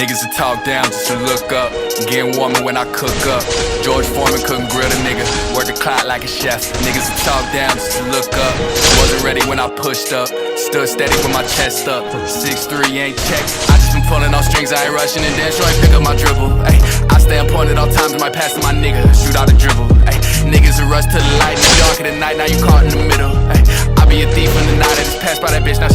Niggas that talk down just to look up. Getting warmer when I cook up. George Foreman couldn't grill a nigga. Work the clock like a chef. Niggas that talk down just to look up. Wasn't ready when I pushed up. Stood steady with my chest up. 6'3 ain't check. I just been pulling on strings, I ain't rushing and then trying pick up my dribble. Ay, I stay on point at all times, might pass to my nigga. Shoot out a dribble. Ay, niggas a rush to the light in the dark of the night, now you caught in the middle. Ay, I be a thief in the night, I just passed by that bitch, now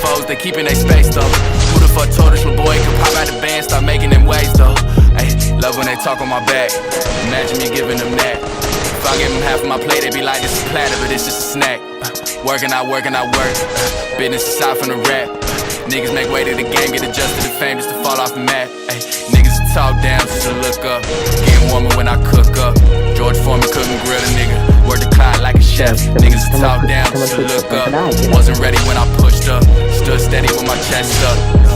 foes, they keeping their space though. Who the fuck told us, little boy could pop out the band, start making them waves though. Ay, love when they talk on my back, imagine me giving them that. If I give them half of my plate, they be like, this is platter, but it's just a snack. Working, I work, and I work. Business aside from the rap. Niggas make way to the game, get adjusted to fame just to fall off the map. Ay, niggas talk down just to look up. Getting warmer when I cook up. George Foreman couldn't grill a nigga. Work the clock like a chef top down, to look up. Wasn't ready when I pushed up, stood steady with my chest up.